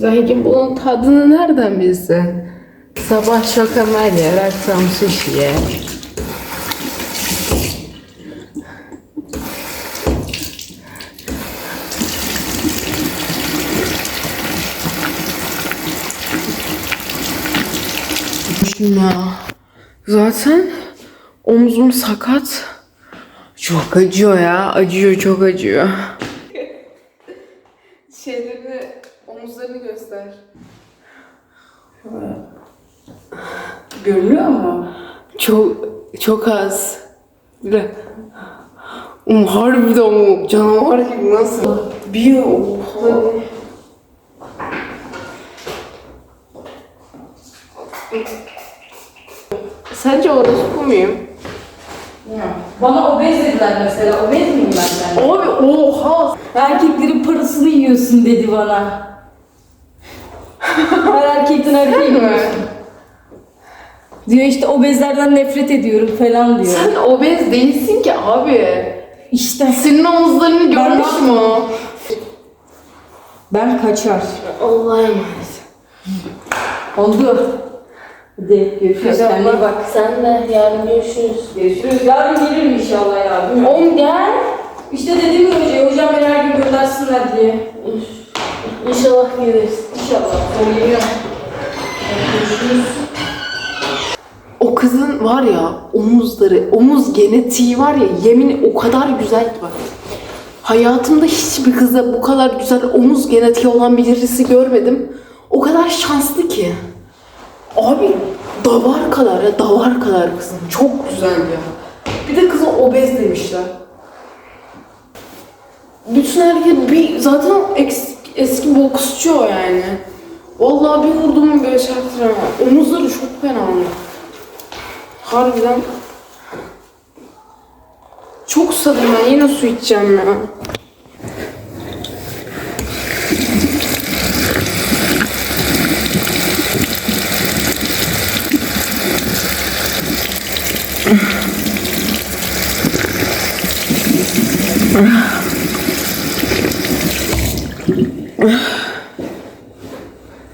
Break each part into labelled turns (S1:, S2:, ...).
S1: Sanki bunun tadını nereden bilsin? Sabah şokamel yer, akşam sushi yer. Ya. Zaten omzum sakat. Çok acıyor ya. Acıyor, çok acıyor. Şeylerini, omuzlarını göster.
S2: Görünüyor mu?
S1: Çok, çok az. Bir de um, harbiden o canavar gibi nasıl? Bir oha. Sence orası muyum?
S2: Bana obez dediler mesela. Obez miyim ben sen?
S1: Abi oha.
S2: Erkeklerin parasını yiyorsun dedi bana. Her erkekten erkeği yiyorsun. Diyor işte obezlerden nefret ediyorum falan diyor.
S1: Sen obez değilsin ki abi.
S2: İşte
S1: Senin omuzlarını görmüş
S2: Ben-
S1: mü?
S2: ben kaçar.
S1: Allah'a emanet.
S2: Oldu. Hadi görüşürüz. Kendine iyi bak.
S1: Sen de yarın görüşürüz.
S2: Görüşürüz. Yarın gelirim inşallah ya.
S1: Oğlum gel.
S2: İşte dedim ya hocaya, hocam beni her gün göndersinler diye.
S1: İnşallah geliriz.
S2: İnşallah. Söyleyemiyorum. Görüşürüz.
S1: O kızın var ya omuzları, omuz genetiği var ya yemin o kadar güzel ki bak. Hayatımda hiçbir kızda bu kadar güzel omuz genetiği olan birisi görmedim. O kadar şanslı ki. Abi davar kadar ya davar kadar kızım. Çok güzel ya. Bir de kıza obez demişler. Bütün erkek bir zaten eski, eski boksçu o yani. Vallahi bir vurduğumu böyle çarptıramam. Omuzları çok fena. Harbiden çok susadım ben yine su içeceğim ya.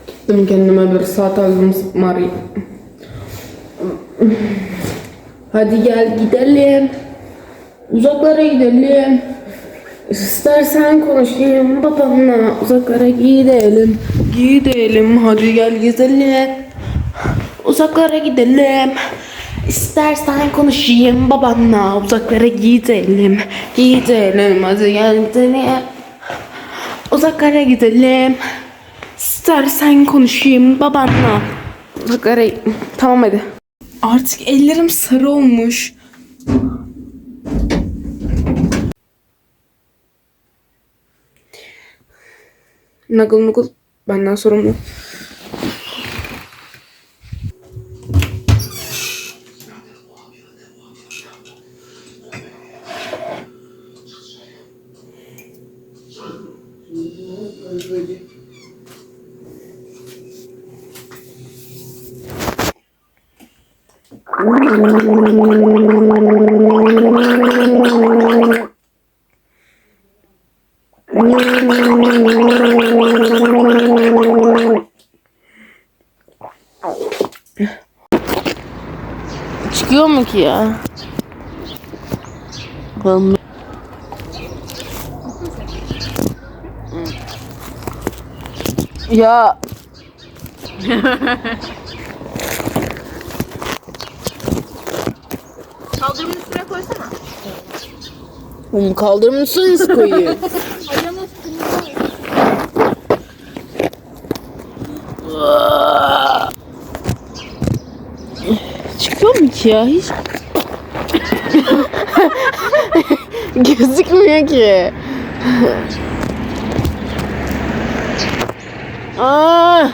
S1: Gittim kendime bir saat aldım Mari. Hadi gel gidelim. Uzaklara gidelim. İstersen konuşayım babamla. Uzaklara gidelim. Gidelim. Hadi gel gidelim. Uzaklara gidelim. İstersen konuşayım babanla. Uzaklara gidelim. Gidelim. Hadi gel gidelim. Uzaklara gidelim. İstersen konuşayım babanla. Uzaklara... Tamam hadi. Artık ellerim sarı olmuş. Nagıl nugul benden sorumlu. Çıkıyor mu ki ya? Bakalım. Ya
S3: Kaldırımın üstüne koysana.
S1: Oğlum kaldırır mısınız koyayım?
S3: Ayağının üstüne koy.
S1: Çıkıyor mu ki ya hiç? Gözükmüyor ki. 아.